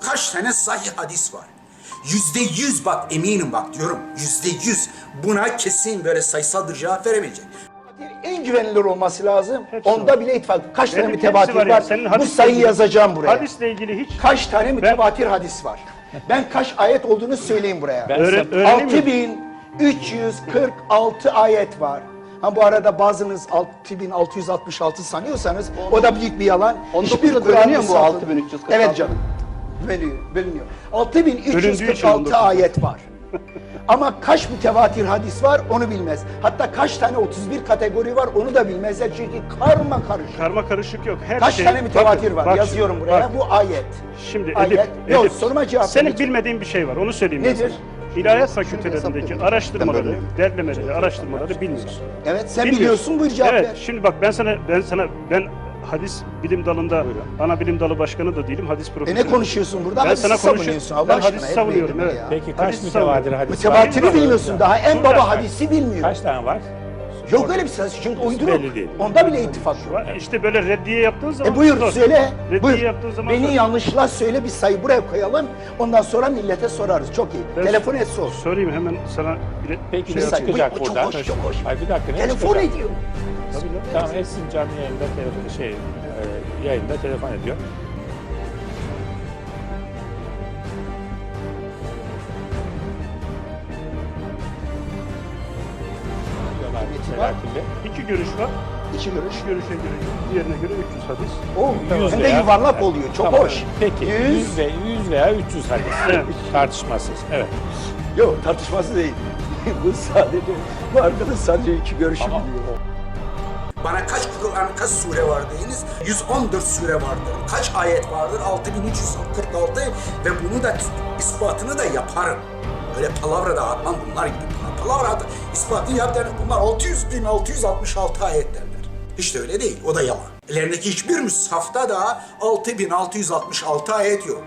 Kaç tane sahih hadis var? Yüzde yüz bak eminim bak diyorum. Yüzde yüz. Buna kesin böyle sayısaldır cevap veremeyecek. En güvenilir olması lazım. Hepsi Onda var. bile ittifak. Kaç tane Benim mütevatir hepsi var? ya. Senin Bu sayıyı ilgili- yazacağım buraya. Hadisle ilgili hiç Kaç tane mütevatir hadis var? Ben kaç ayet olduğunu söyleyeyim buraya. Öğren- öğreneyim mi? 6346 ayet var. Ha bu arada bazınız 6666 sanıyorsanız o da büyük bir yalan. 19'da Hiçbir bölünüyor Kur'an mu bu misafı- 6346? Evet canım. Bölünüyor. bölünüyor. Bölündüğü için 6346 19. ayet var. Ama kaç mütevatir hadis var onu bilmez. Hatta kaç tane 31 kategori var onu da bilmezler çünkü karma karışık. karma karışık yok. Her Kaç şey, tane mütevatir Bakın, var? bak Yazıyorum buraya. bak. Bu ayet. Şimdi Ayet. Elif, Yok, soruma cevap Senin vereceğim. bilmediğin bir şey var. Onu söyleyeyim Nedir? İlahiyat fakültelerindeki araştırmaları, derlemeleri, araştırmaları bilmiyorsun. Evet sen Bilmiyorsun. biliyorsun buyur cevap evet, ver. şimdi bak ben sana ben sana ben hadis bilim dalında ana bilim dalı başkanı da değilim, hadis E profesörü. ne konuşuyorsun burada? Ben Hadisi sana konuşuyorum. savunuyorsun Allah Ben aşkına. hadisi savunuyorum, evet. ya. Peki kaç savunuyor. hadis var? Mütevatiri bilmiyorsun daha. En baba hadisi bilmiyor. Kaç tane var? Yok öyle bir şey. Çünkü uyduruk. belli değil. Onda bile ittifak yok. Var. İşte böyle reddiye yaptığın zaman E buyur zor. söyle. Reddiye Buyur. yaptığın zaman Beni zor. yanlışla söyle bir sayı buraya koyalım. Ondan sonra millete sorarız. Çok iyi. Ben Telefon et sor. Sorayım hemen sana bir Peki şey ne çıkacak Bu- bu çok buradan? hoş, çok hoş. Ay bir dakika ne Telefon çıkacak? ediyor. Tamam etsin canlı yayında telefon şey e, yayında telefon ediyor. İki görüş var. İki görüş. Bir görüşe göre, diğerine göre 300 hadis. O Yüz hem de veya- yuvarlak oluyor. Çok Tamam, hoş. Peki 100. 100, ve 100 veya 300 hadis. Evet. Tartışmasız. Evet. Yok tartışması değil. bu sadece bu arkadaş sadece iki görüşü Ama biliyor. Bana kaç Kur'an, kaç sure var deyiniz? 114 sure vardır. Kaç ayet vardır? 6346 ve bunu da ispatını da yaparım. Öyle palavra da atmam bunlar gibi. Palavra at, ispatını yap der. Bunlar 600 bin 666 ayet derler. Hiç de öyle değil. O da yalan. Ellerindeki hiçbir müshafta da 6666 ayet yok.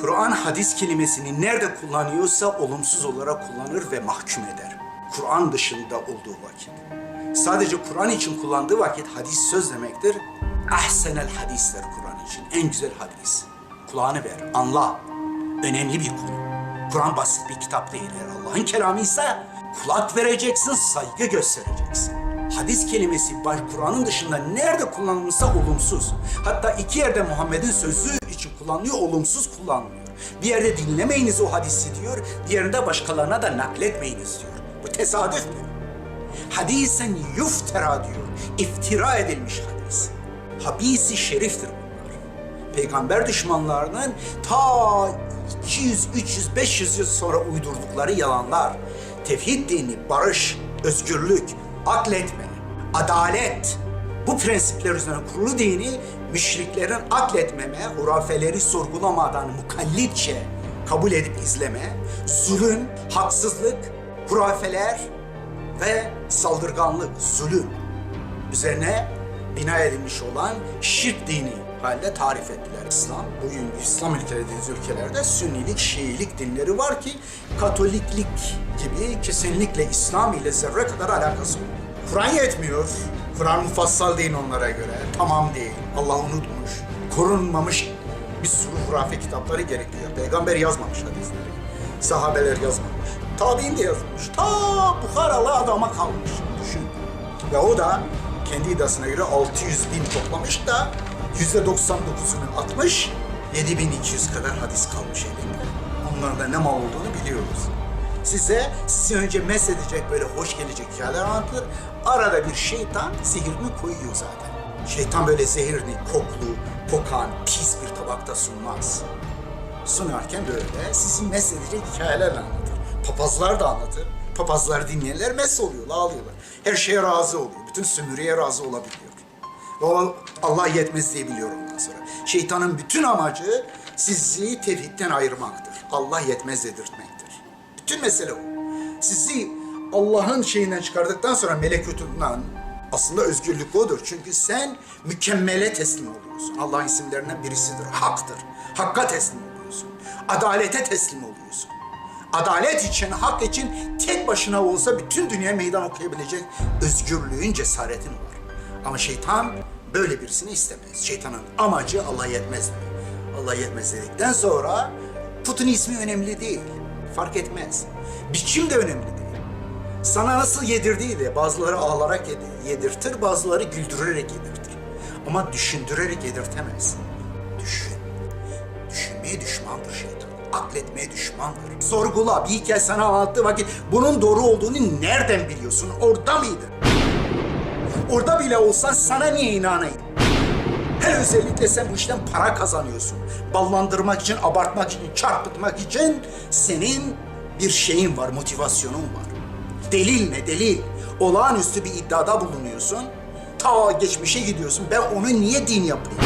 Kur'an hadis kelimesini nerede kullanıyorsa olumsuz olarak kullanır ve mahkum eder. Kur'an dışında olduğu vakit. Sadece Kur'an için kullandığı vakit hadis söz demektir. Ahsenel hadisler Kur'an için. En güzel hadis. Kulağını ver, anla. Önemli bir konu. Kur'an basit bir kitap değil. Eğer Allah'ın kelamı ise kulak vereceksin, saygı göstereceksin. Hadis kelimesi baş Kur'an'ın dışında nerede kullanılmışsa olumsuz. Hatta iki yerde Muhammed'in sözü için kullanılıyor, olumsuz kullanılıyor. Bir yerde dinlemeyiniz o hadisi diyor, diğerinde başkalarına da nakletmeyiniz diyor. Bu tesadüf mü? Hadisen yuftera diyor. İftira edilmiş hadis. Habisi şeriftir bunlar. Peygamber düşmanlarının ta 200, 300, 500 yıl sonra uydurdukları yalanlar. Tevhid dini, barış, özgürlük, akletme, adalet. Bu prensipler üzerine kurulu dini müşriklerin akletmeme, hurafeleri sorgulamadan mukallitçe kabul edip izleme, zulüm, haksızlık, hurafeler, ve saldırganlık, zulüm üzerine bina edilmiş olan şirk dini halde tarif ettiler. İslam, bugün İslam ülkeleri ülkelerde Sünnilik, Şiilik dinleri var ki Katoliklik gibi kesinlikle İslam ile zerre kadar alakası yok. Kur'an yetmiyor. Kur'an mufassal değil onlara göre. Tamam değil. Allah unutmuş. Korunmamış bir sürü hurafe kitapları gerekiyor. Peygamber yazmamış hadisleri. Sahabeler yazmamış. Tabi'in de yazmış. Ta Bukharalı adama kalmış. Düşün. Ve o da kendi iddiasına göre 600 bin toplamış da yüzde 99'unu atmış. 7200 kadar hadis kalmış elinde. Onların da ne mal olduğunu biliyoruz. Size sizi önce mesedecek böyle hoş gelecek hikayeler anlatılır. Arada bir şeytan sihirini koyuyor zaten. Şeytan böyle zehirini koklu, kokan, pis bir tabakta sunmaz sunarken böyle sizi mesedecek hikayelerle anlatır. Papazlar da anlatır. Papazlar dinleyenler mes oluyorlar, ağlıyorlar. Her şeye razı oluyor. Bütün sömürüye razı olabiliyor. Ve Allah yetmez diye biliyor ondan sonra. Şeytanın bütün amacı sizi tevhidden ayırmaktır. Allah yetmez dedirtmektir. Bütün mesele o. Sizi Allah'ın şeyinden çıkardıktan sonra melekutundan aslında özgürlük odur. Çünkü sen mükemmele teslim oluyorsun. Allah'ın isimlerinden birisidir. Haktır. Hakka teslim oluyorsun. Adalete teslim oluyorsun. Adalet için, hak için tek başına olsa bütün dünya meydan okuyabilecek özgürlüğün, cesaretin var. Ama şeytan böyle birisini istemez. Şeytanın amacı Allah yetmez. Allah yetmez dedikten sonra putun ismi önemli değil. Fark etmez. Biçim de önemli değil. Sana nasıl yedirdiği de bazıları ağlarak yedi- yedirtir, bazıları güldürerek yedirtir. Ama düşündürerek yedirtemez. Düşün. Düşünmeye düşmandır şeytan. Akletmeye düşmandır. Sorgula. Bir hikaye sana anlattığı vakit bunun doğru olduğunu nereden biliyorsun? Orada mıydın? Orada bile olsan sana niye inanayım? Hele özellikle sen bu işten para kazanıyorsun. Ballandırmak için, abartmak için, çarpıtmak için senin bir şeyin var, motivasyonun var. Delil ne delil? Olağanüstü bir iddiada bulunuyorsun. Ta geçmişe gidiyorsun. Ben onu niye din yapayım?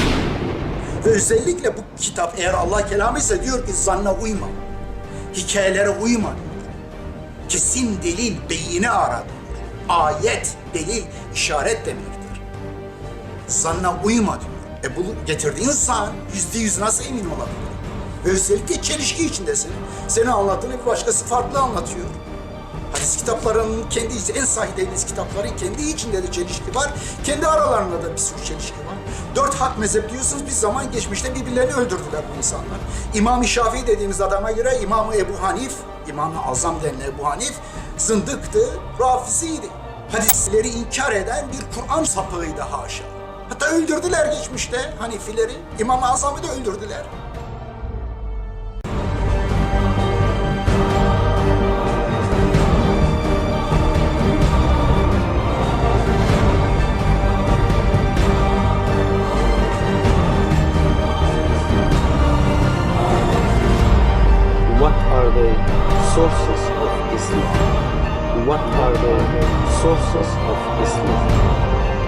Ve özellikle bu kitap eğer Allah kelamı ise diyor ki zanna uyma. Hikayelere uyma. Kesin delil, beyine ara diyor. Ayet, delil, işaret demektir. Zanna uyma diyor. E bunu getirdiğin zan yüzde yüz nasıl emin olabilir? Ve özellikle çelişki içindesin. Seni anlattığını bir başkası farklı anlatıyor. Hadis kitaplarının kendi en sahih hadis kitapların kendi içinde de çelişki var. Kendi aralarında da bir sürü çelişki var. Dört hak mezhep diyorsunuz bir zaman geçmişte birbirlerini öldürdüler bu insanlar. İmam-ı Şafii dediğimiz adama göre İmam-ı Ebu Hanif, İmam-ı Azam denilen Ebu Hanif zındıktı, rafiziydi. Hadisleri inkar eden bir Kur'an sapığıydı haşa. Hatta öldürdüler geçmişte Hanifileri. İmam-ı Azam'ı da öldürdüler. Are the sources of Islam? What are the sources of Islam?